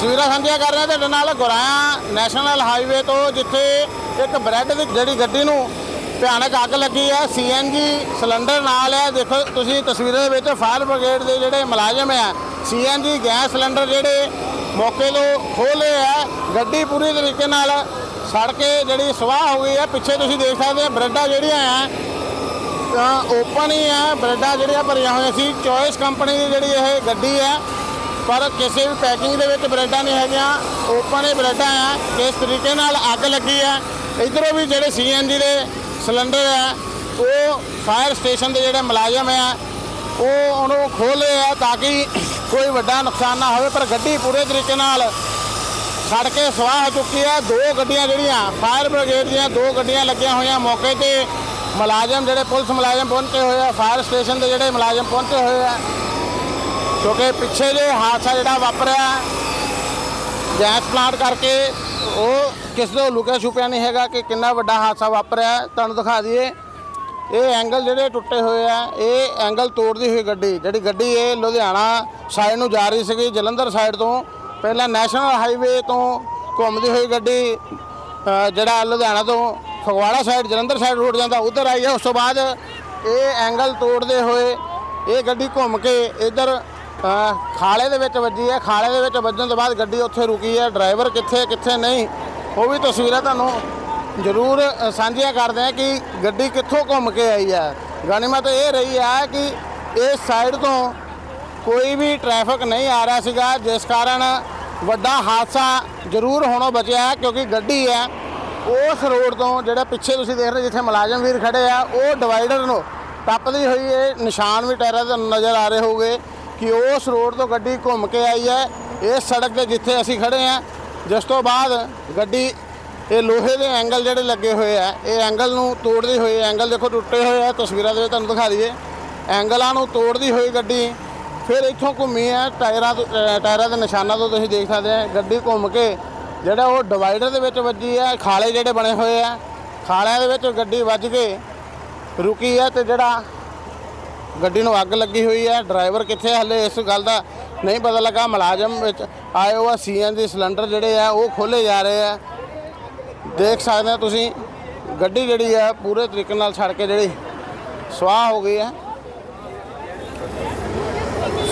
ਤਸਵੀਰਾਂ ਸਾਂਝੀਆਂ ਕਰ ਰਹੇ ਤੁਹਾਡੇ ਨਾਲ ਗੁਰਾਇਆ ਨੈਸ਼ਨਲ ਹਾਈਵੇ ਤੋਂ, ਜਿੱਥੇ ਇੱਕ ਬ੍ਰੈਡ ਦੀ ਜਿਹੜੀ ਗੱਡੀ ਨੂੰ ਭਿਆਨਕ ਅੱਗ ਲੱਗੀ ਹੈ। ਸੀਐਨਜੀ ਸਿਲੰਡਰ ਨਾਲ ਹੈ। ਦੇਖੋ ਤੁਸੀਂ ਤਸਵੀਰਾਂ ਦੇ ਵਿੱਚ ਫਾਇਰ ਬ੍ਰਿਗੇਡ ਦੇ ਜਿਹੜੇ ਮੁਲਾਜ਼ਮ ਆ ਸੀਐਨਜੀ ਗੈਸ ਸਿਲੰਡਰ ਜਿਹੜੇ ਮੌਕੇ ਤੋਂ ਖੋਲੇ ਹੈ। ਗੱਡੀ ਪੂਰੀ ਤਰੀਕੇ ਨਾਲ ਸੜ ਕੇ ਜਿਹੜੀ ਸਵਾਹ ਹੋ ਗਈ ਹੈ। ਪਿੱਛੇ ਤੁਸੀਂ ਦੇਖ ਸਕਦੇ ਹੋ ਬ੍ਰੈਡਾਂ ਜਿਹੜੀਆਂ ਆ ਤਾਂ ਓਪਨ ਹੀ ਹੈ। ਬ੍ਰੈਡਾਂ ਜਿਹੜੀਆਂ ਭਰੀਆਂ ਹੋਈਆਂ ਸੀ। ਚੋਇਸ ਕੰਪਨੀ ਦੀ ਜਿਹੜੀ ਇਹ ਗੱਡੀ ਹੈ ਪਰ ਕਿਸੇ ਵੀ ਪੈਕਿੰਗ ਦੇ ਵਿੱਚ ਬ੍ਰੈਡਾਂ ਨਹੀਂ ਹੈਗੀਆਂ। ਓਪਨ ਇਹ ਬ੍ਰੈਡਾਂ ਆ। ਕਿਸ ਤਰੀਕੇ ਨਾਲ ਅੱਗ ਲੱਗੀ ਹੈ ਇਧਰੋਂ ਵੀ ਜਿਹੜੇ ਸੀਐਨਜੀ ਦੇ ਸਿਲੰਡਰ ਆ, ਉਹ ਫਾਇਰ ਸਟੇਸ਼ਨ ਦੇ ਜਿਹੜੇ ਮੁਲਾਜ਼ਮ ਆ, ਉਹ ਉਹਨੂੰ ਖੋਲੇ ਆ ਤਾਂ ਕਿ ਕੋਈ ਵੱਡਾ ਨੁਕਸਾਨ ਨਾ ਹੋਵੇ। ਪਰ ਗੱਡੀ ਪੂਰੇ ਤਰੀਕੇ ਨਾਲ ਸੜ ਕੇ ਸਵਾਹ ਹੋ ਚੁੱਕੀ ਹੈ ਦੋ ਗੱਡੀਆਂ ਜਿਹੜੀਆਂ, ਫਾਇਰ ਬ੍ਰਿਗੇਡ ਦੀਆਂ ਦੋ ਗੱਡੀਆਂ ਲੱਗੀਆਂ ਹੋਈਆਂ ਮੌਕੇ ਤੇ। ਮੁਲਾਜ਼ਮ ਜਿਹੜੇ ਪੁਲਿਸ ਮੁਲਾਜ਼ਮ ਪਹੁੰਚੇ ਹੋਏ ਆ, ਫਾਇਰ ਸਟੇਸ਼ਨ ਦੇ ਜਿਹੜੇ ਮੁਲਾਜ਼ਮ ਪਹੁੰਚੇ ਹੋਏ ਆ ਕਿਉਂਕਿ ਪਿੱਛੇ ਜੇ ਹਾਦਸਾ ਜਿਹੜਾ ਵਾਪਰਿਆ, ਗੈਸ ਪਲਾਂਟ ਕਰਕੇ, ਉਹ ਕਿਸੇ ਤੋਂ ਲੁਕਿਆ ਛੁਪਿਆ ਨਹੀਂ ਹੈਗਾ ਕਿ ਕਿੰਨਾ ਵੱਡਾ ਹਾਦਸਾ ਵਾਪਰਿਆ, ਤੁਹਾਨੂੰ ਦਿਖਾ ਦਈਏ। ਇਹ ਐਂਗਲ ਜਿਹੜੇ ਟੁੱਟੇ ਹੋਏ ਆ, ਇਹ ਐਂਗਲ ਤੋੜਦੀ ਹੋਈ ਗੱਡੀ, ਜਿਹੜੀ ਗੱਡੀ ਇਹ ਲੁਧਿਆਣਾ ਸਾਈਡ ਨੂੰ ਜਾ ਰਹੀ ਸੀਗੀ, ਜਲੰਧਰ ਸਾਈਡ ਤੋਂ। ਪਹਿਲਾਂ ਨੈਸ਼ਨਲ ਹਾਈਵੇ ਤੋਂ ਘੁੰਮਦੀ ਹੋਈ ਗੱਡੀ ਜਿਹੜਾ ਲੁਧਿਆਣਾ ਤੋਂ Phagwara side Jalandhar side road ਜਾਂਦਾ, ਉਧਰ ਆਈ ਹੈ ਉਸ ਤੋਂ ਬਾਅਦ ਇਹ ਐਂਗਲ ਤੋੜਦੇ ਹੋਏ ਇਹ ਗੱਡੀ ਘੁੰਮ ਕੇ ਇਧਰ ਖਾਲੇ ਦੇ ਵਿੱਚ ਵੱਜੀ ਹੈ। ਖਾਲੇ ਦੇ ਵਿੱਚ ਵੱਜਣ ਤੋਂ ਬਾਅਦ ਗੱਡੀ ਉੱਥੇ ਰੁਕੀ ਹੈ। ਡਰਾਈਵਰ ਕਿੱਥੇ ਕਿੱਥੇ ਨਹੀਂ, ਉਹ ਵੀ ਤਸਵੀਰਾਂ ਤੁਹਾਨੂੰ ਜ਼ਰੂਰ ਸਾਂਝੀਆਂ ਕਰਦੇ ਆ ਕਿ ਗੱਡੀ ਕਿੱਥੋਂ ਘੁੰਮ ਕੇ ਆਈ ਹੈ। ਗਾਨੀਮਤ ਇਹ ਰਹੀ ਹੈ ਕਿ ਇਸ ਸਾਈਡ ਤੋਂ ਕੋਈ ਵੀ ਟ੍ਰੈਫਿਕ ਨਹੀਂ ਆ ਰਿਹਾ ਸੀਗਾ, ਜਿਸ ਕਾਰਨ ਵੱਡਾ ਹਾਦਸਾ ਜ਼ਰੂਰ ਹੋਣੋਂ ਬਚਿਆ ਕਿਉਂਕਿ ਗੱਡੀ ਹੈ, ਉਸ ਰੋਡ ਤੋਂ ਜਿਹੜਾ ਪਿੱਛੇ ਤੁਸੀਂ ਦੇਖ ਰਹੇ ਜਿੱਥੇ ਮੁਲਾਜ਼ਮ ਵੀਰ ਖੜੇ ਆ, ਉਹ ਡਿਵਾਈਡਰ ਨੂੰ ਟੱਪਦੀ ਹੋਈ ਇਹ ਨਿਸ਼ਾਨ ਵੀ ਟਾਇਰਾਂ ਤੇ ਨਜ਼ਰ ਆ ਰਹੇ ਹੋਗੇ। ਕਿ ਉਸ ਰੋਡ ਤੋਂ ਗੱਡੀ ਘੁੰਮ ਕੇ ਆਈ ਹੈ ਇਸ ਸੜਕ ਤੇ ਜਿੱਥੇ ਅਸੀਂ ਖੜੇ ਆ ਜਿਸ ਤੋਂ ਬਾਅਦ ਗੱਡੀ, ਇਹ ਲੋਹੇ ਦੇ ਐਂਗਲ ਜਿਹੜੇ ਲੱਗੇ ਹੋਏ ਆ, ਇਹ ਐਂਗਲ ਨੂੰ ਤੋੜਦੇ ਹੋਏ ਐਂਗਲ ਦੇਖੋ ਟੁੱਟੇ ਹੋਏ ਆ, ਤਸਵੀਰਾਂ ਦੇ ਵਿੱਚ ਤੁਹਾਨੂੰ ਦਿਖਾ ਦਈਏ। ਐਂਗਲਾਂ ਨੂੰ ਤੋੜਦੀ ਹੋਈ ਗੱਡੀ, ਫਿਰ ਇੱਥੋਂ ਘੁੰਮੀ ਹੈ, ਟਾਇਰਾਂ ਤੋਂ ਟਾਇਰਾਂ ਦੇ ਨਿਸ਼ਾਨਾਂ ਤੋਂ ਤੁਸੀਂ ਦੇਖ ਸਕਦੇ ਆ, ਗੱਡੀ ਘੁੰਮ ਕੇ, ਜਿਹੜਾ ਉਹ ਡਿਵਾਈਡਰ ਦੇ ਵਿੱਚ ਵੱਜੀ ਹੈ, ਖਾਲੇ ਜਿਹੜੇ ਬਣੇ ਹੋਏ ਆ, ਖਾਲਿਆਂ ਦੇ ਵਿੱਚ ਗੱਡੀ ਵੱਜ ਕੇ ਰੁਕੀ ਹੈ ਤੇ ਜਿਹੜਾ ਗੱਡੀ ਨੂੰ ਅੱਗ ਲੱਗੀ ਹੋਈ ਹੈ, ਡਰਾਈਵਰ ਕਿੱਥੇ ਹੈ ਹਲੇ ਇਸ ਗੱਲ ਦਾ ਨਹੀਂ ਪਤਾ ਲੱਗਾ, ਮੁਲਾਜ਼ਮ ਵਿੱਚ ਆਏ ਹੋਆ ਸੀਐਨਜੀ ਸਿਲੰਡਰ ਜਿਹੜੇ ਆ ਉਹ ਖੋਲੇ ਜਾ ਰਹੇ ਆ। ਦੇਖ ਸਕਦੇ ਹੋ ਤੁਸੀਂ, ਗੱਡੀ ਜਿਹੜੀ ਆ ਪੂਰੇ ਤਰੀਕੇ ਨਾਲ ਛੜ ਕੇ ਜਿਹੜੀ ਸਵਾਹ ਹੋ ਗਈ ਹੈ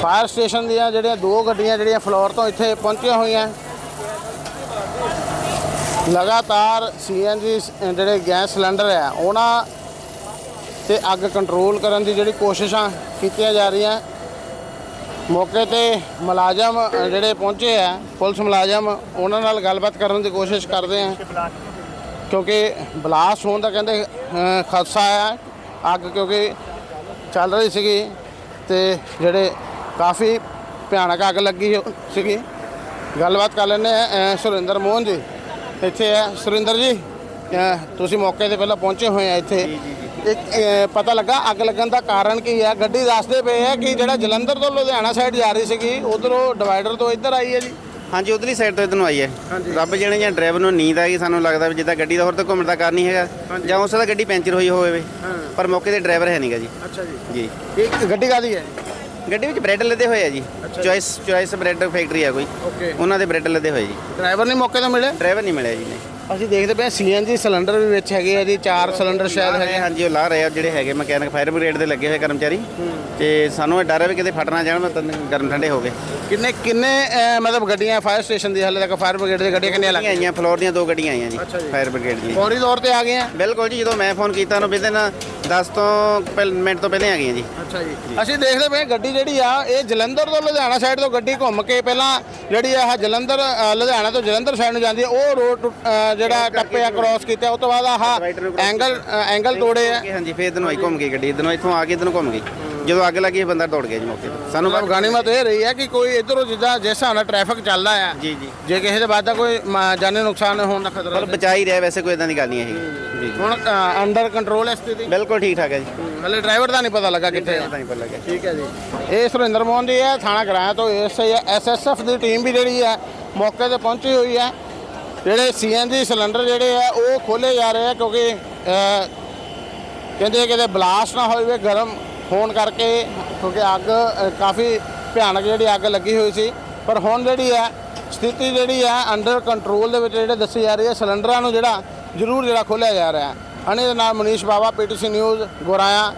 ਫਾਇਰ ਸਟੇਸ਼ਨ ਦੀਆਂ ਜਿਹੜੀਆਂ ਦੋ ਗੱਡੀਆਂ ਜਿਹੜੀਆਂ ਫਲੋਰ ਤੋਂ ਇੱਥੇ ਪਹੁੰਚੀਆਂ ਹੋਈਆਂ। ਲਗਾਤਾਰ ਸੀਐਨਜੀ ਜਿਹੜੇ ਗੈਸ ਸਿਲੰਡਰ ਆ, ਉਹਨਾਂ ਤੇ ਅੱਗ ਕੰਟਰੋਲ ਕਰਨ ਦੀ ਜਿਹੜੀ ਕੋਸ਼ਿਸ਼ਾਂ ਕੀਤੀਆਂ ਜਾ ਰਹੀਆਂ। ਮੌਕੇ ਤੇ ਮੁਲਾਜ਼ਮ ਜਿਹੜੇ ਪਹੁੰਚੇ ਆ, ਪੁਲਿਸ ਮੁਲਾਜ਼ਮ, ਉਹਨਾਂ ਨਾਲ ਗੱਲਬਾਤ ਕਰਨ ਦੀ ਕੋਸ਼ਿਸ਼ ਕਰਦੇ ਆ। ਕਿਉਂਕਿ ਬਲਾਸਟ ਹੋਣ ਦਾ ਕਹਿੰਦੇ ਖਦਸ਼ਾ ਆ, ਅੱਗ ਕਿਉਂਕਿ ਚੱਲ ਰਹੀ ਸੀਗੀ ਤੇ ਜਿਹੜੇ ਕਾਫੀ ਭਿਆਨਕ ਅੱਗ ਲੱਗੀ ਸੀਗੀ। ਗੱਲਬਾਤ ਕਰ ਲੈਂਦੇ ਆ ਸੁਰਿੰਦਰ ਮੋਹਨ ਜੀ। ਇੱਥੇ ਆ। ਸੁਰਿੰਦਰ ਜੀ ਤੁਸੀਂ ਮੌਕੇ ਤੇ ਪਹਿਲਾਂ ਪਹੁੰਚੇ ਹੋਏ ਆ ਇੱਥੇ। ਪਤਾ ਲੱਗਾ ਅੱਗ ਲੱਗਣ ਦਾ ਕਾਰਨ ਕੀ ਹੈ। ਗੱਡੀ ਦੱਸਦੇ ਪਏ ਆ ਕਿ ਜਿਹੜਾ ਜਲੰਧਰ ਤੋਂ ਲੁਧਿਆਣਾ ਸਾਈਡ ਜਾ ਰਹੀ ਸੀਗੀ ਉਧਰੋਂ ਡਿਵਾਈਡਰ ਤੋਂ ਇੱਧਰ ਆਈ ਹੈ ਜੀ। ਹਾਂਜੀ ਉਧਰਲੀ ਸਾਈਡ ਤੋਂ ਇਧਰ ਨੂੰ ਆਈ ਹੈ। ਰੱਬ ਜਾਣੇ ਜਾਂ ਡਰਾਈਵਰ ਨੂੰ ਨੀਂਦ ਆ ਗਈ ਸਾਨੂੰ ਲੱਗਦਾ ਵੀ ਜਿੱਦਾਂ ਗੱਡੀ ਦਾ ਹੋਰ ਤਾਂ ਘੁੰਮਣ ਦਾ ਕਾਰਨ ਨਹੀਂ ਹੈਗਾ ਜਾਂ ਉਸ ਦਾ ਗੱਡੀ ਪੈਂਚਰ ਹੋਈ ਹੋਵੇ ਪਰ ਮੌਕੇ ਤੇ ਡਰਾਈਵਰ ਹੈ ਨਹੀਂਗਾ ਜੀ। ਅੱਛਾ ਜੀ। ਜੀ। ਇਹ ਗੱਡੀ ਕਾਦੀ ਹੈ? ਗੱਡੀ ਵਿੱਚ ਬ੍ਰੈਡ ਲੱਦੇ ਹੋਏ ਆ ਜੀ। ਚੋਇਸ ਚੋਇਸ ਬ੍ਰੈਡ ਫੈਕਟਰੀ ਆ ਕੋਈ। ਓਕੇ। ਉਹਨਾਂ ਦੇ ਬ੍ਰੈਡ ਲੱਦੇ ਹੋਏ ਜੀ। ਡਰਾਈਵਰ ਨਹੀਂ ਮੌਕੇ ਤੇ ਮਿਲੇ? ਡਰਾਈਵਰ ਨਹੀਂ ਮਿਲਿਆ ਜੀ ਨਹੀਂ। ਅਸੀਂ ਦੇਖਦੇ ਪਏ ਸੀਐਨਜੀ ਸਿਲੰਡਰ ਵੀ ਵਿੱਚ ਹੈਗੇ ਆ ਜੀ ਚਾਰ ਸਿਲੰਡਰ ਸ਼ਾਇਦ ਹੈਗੇ। ਹਾਂਜੀ ਉਹ ਲਾ ਰਹੇ ਆ ਜਿਹੜੇ ਹੈਗੇ ਮਕੈਨਿਕ ਫਾਇਰ ਬ੍ਰਿਗੇਡ ਦੇ ਲੱਗੇ ਹੋਏ ਕਰਮਚਾਰੀ। ਤੇ ਸਾਨੂੰ ਇਹ ਡਰ ਹੈ ਵੀ ਕਿਤੇ ਫਟ ਨਾ ਜਾਣ ਮੈਂ ਤਾਂ ਗਰਮ ਠੰਡੇ ਹੋ ਗਏ। ਕਿੰਨੇ ਕਿੰਨੇ ਅਹ, ਮਤਲਬ ਗੱਡੀਆਂ ਫਾਇਰ ਸਟੇਸ਼ਨ ਦੀ ਹਾਲੇ ਤੱਕ ਫਾਇਰ ਬ੍ਰਿਗੇਡ ਦੀਆਂ ਗੱਡੀਆਂ ਕਿੰਨੀਆਂ ਗੱਡੀਆਂ ਲੱਗੀਆਂ ਆਈਆਂ ਫਲੋਰ ਦੀਆਂ ਦੋ ਗੱਡੀਆਂ ਆਈਆਂ ਜੀ ਜੀ। ਫਾਇਰ ਬ੍ਰਿਗੇਡ ਦੀਆਂ। ਫੌਰੀ ਤੌਰ ਤੇ ਆ ਗਏ ਆ ਬਿਲਕੁਲ ਜੀ ਜਦੋਂ ਮੈਂ ਫੋਨ ਕੀਤਾ ਉਹਨੂੰ ਵਿਦਨ 10 ਤੋਂ ਪਹਿਲ- ਮਿੰਟ ਤੋਂ ਪਹਿਲੇ ਆ ਗਈਆਂ ਜੀ। ਅੱਛਾ ਜੀ। ਅਸੀਂ ਦੇਖਦੇ ਪਏ ਗੱਡੀ ਜਿਹੜੀ ਆ ਇਹ ਜਲੰਧਰ ਤੋਂ ਲੁਧਿਆਣਾ ਸਾਈਡ ਤੋਂ ਗੱਡੀ ਘੁੰਮ ਕੇ ਪਹਿਲਾਂ ਜਿਹੜੀ ਆ ਜਲੰਧਰ ਅ, ਲੁਧਿਆਣਾ ਤੋਂ ਜਲੰਧਰ ਸਾਈਡ ਨੂੰ ਜਾਂਦੀ ਹੈ ਉਹ ਰੋਡ ਜਿਹੜਾ ਟੱਪਿਆ ਕ੍ਰਾਸ ਕੀਤਾ ਉਸ ਤੋਂ ਬਾਅਦ ਆਹ ਐਂਗਲ ਅ, ਐਂਗਲ ਤੋੜੇ ਆ। ਕਿ ਹਾਂਜੀ ਫੇਰ ਇਧਰ ਨੂੰ ਆਈ ਘੁੰਮ ਗਈ ਗੱਡੀ ਇਧਰ ਨੂੰ ਇੱਥੋਂ ਆ ਕੇ ਇਧਰ ਨੂੰ ਘੁੰਮ ਗਈ। ਜਦੋਂ ਅੱਗ ਲੱਗੀ ਇਹ ਬੰਦਾ ਦੌੜ ਗਿਆ ਜੀ ਮੌਕੇ ਤੇ। ਸਾਨੂੰ ਮਤਲਬ ਗਾਨੀਮਤ ਇਹ ਰਹੀ ਹੈ ਕਿ ਕੋਈ ਇਧਰੋਂ ਜਿੱਦਾਂ ਜਿਸ ਹਿਸਾਬ ਨਾਲ ਟ੍ਰੈਫਿਕ ਚੱਲਦਾ ਆ ਜੀ ਜੀ। ਜੇ ਕਿਸੇ ਦੇ ਬਾਅਦ ਦਾ ਕੋਈ ਮ- ਜਾਨੀ ਨੁਕਸਾਨ ਹੋਣ ਦਾ ਖਤਰਾ ਪਰ ਬਚਾ ਹੀ ਰਿਹਾ ਵੈਸੇ ਕੋਈ ਇਦਾਂ ਦੀ ਗੱਲ ਨਹੀਂ ਹੈਗੀ। ਜੀ ਹੁਣ ਅੰਡਰ ਕੰਟਰੋਲ ਹੈ ਸਥਿਤੀ। ਬਿਲਕੁਲ ਠੀਕ ਠਾਕ ਹੈ ਜੀ। ਹਲੇ ਡਰਾਈਵਰ ਦਾ ਨਹੀਂ ਪਤਾ ਲੱਗਾ ਕਿੱਥੇ ਆ। ਇਦਾਂ ਹੀ ਪਤਾ ਲੱਗਿਆ ਠੀਕ ਹੈ ਜੀ। ਇਹ ਸੁਰਿੰਦਰ ਮੋਹਨ ਜੀ ਹੈ ਥਾਣਾ ਗਰਾਇਆ ਤੋਂ ਐਸਐਸਐਫ ਦੀ ਟੀਮ ਵੀ ਜਿਹੜੀ ਹੈ ਮੌਕੇ ਤੇ ਪਹੁੰਚੀ ਹੋਈ ਹੈ। ਜਿਹੜੇ ਸੀਐਨਜੀ ਸਿਲੰਡਰ ਜਿਹੜੇ ਆ, ਉਹ ਖੋਲੇ ਜਾ ਰਹੇ ਆ ਕਿਉਂਕਿ ਕਹਿੰਦੇ ਕਿਤੇ ਬਲਾਸਟ ਨਾ ਹੋਵੇ, ਗਰਮ ਹੋਣ ਕਰਕੇ, ਕਿਉਂਕਿ ਅੱਗ ਕਾਫੀ ਭਿਆਨਕ ਜਿਹੜੀ ਅੱਗ ਲੱਗੀ ਹੋਈ ਸੀ। ਪਰ ਹੁਣ ਜਿਹੜੀ ਹੈ, ਸਥਿਤੀ ਜਿਹੜੀ ਹੈ ਅੰਡਰ ਕੰਟਰੋਲ ਦੇ ਵਿੱਚ ਜਿਹੜੇ ਦੱਸੀ ਜਾ ਰਹੀ ਹੈ ਸਿਲੰਡਰਾਂ ਨੂੰ ਜਿਹੜਾ ਜ਼ਰੂਰ ਜਿਹੜਾ ਖੋਲ੍ਹਿਆ ਜਾ ਰਿਹਾ ਹੈ। ਹਣੇ ਦੇ ਨਾਲ ਮਨੀਸ਼ ਬਾਵਾ ਪੀਟੀਸੀ ਨਿਊਜ਼ ਗੋਰਾਇਆ।